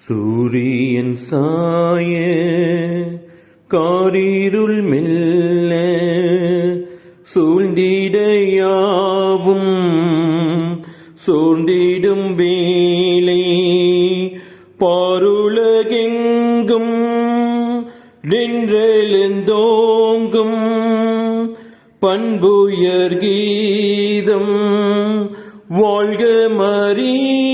சூரியன் சாய காரிருள் மெல்ல சூழ்ந்திடையாவும் சோர்ந்திடும் வேலை பாருலகெங்கும் நின்றெழுந்தோங்கும் பண்புயர் கீதம் வாழ்க மரியே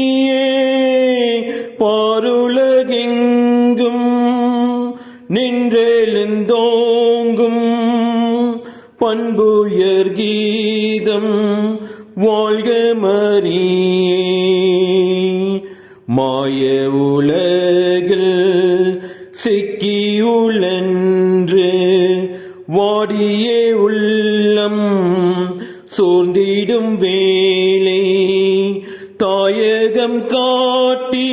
நின்றெழுந்தோங்கும் பண்புயர் கீதம் வாழ்க மரியே. மாய உலகில் சிக்கியுழன்று வாடியே உள்ளம் சோர்ந்திடும் வேலை தாயகம் காட்டி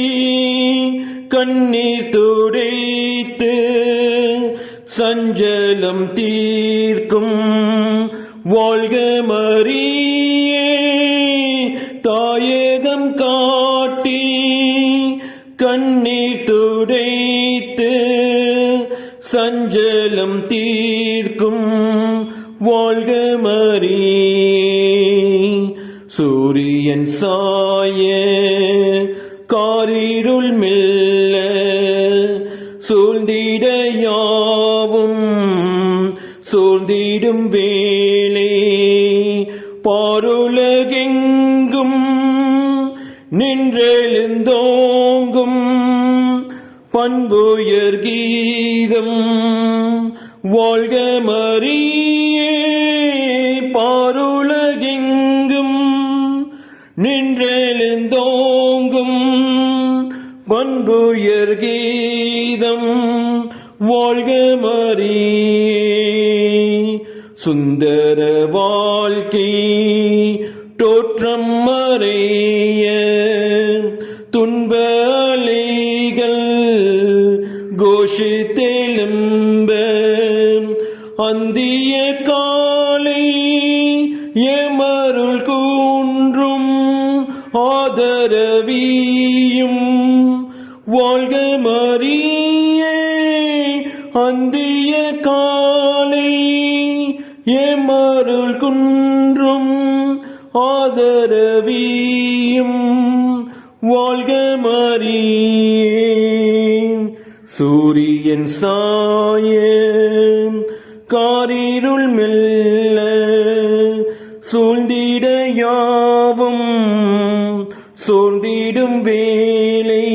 கண்ணீர் துடைத்து சஞ்சலம் தீர்க்கும். வாழ்க மரியே தாயகம் காட்டி கண்ணீர் துடைத்து சஞ்சலம் தீர்க்கும். வாழ்க மரியே சூரியன் சாய காரிருள் மில்ல சூழ்ந்தி சூழ்ந்திடும் வேளே. பாருலகெங்கும் நின்றெழுந்தோங்கும் பண்புயர் கீதம். வாழ்க மரியே பாருலகெங்கும் நின்றெழுந்தோங்கும் பண்புயர் கீதம். வாழ்க மரியே. சுந்தர வாழ்க்கை தோற்றம் மறைய துன்ப அலைகள் கோஷித்தெழும்ப அந்திய காலை எமருள் கூன்றும் ஆதரவியும் வாழ்க மறிய அருள் குன்றும் ஆதரவியும் வாழ்க மரியே சூரியன் சாய காரிருள் மெல்ல சூழ்ந்திட யாவும். சூழ்ந்திடும் வேலை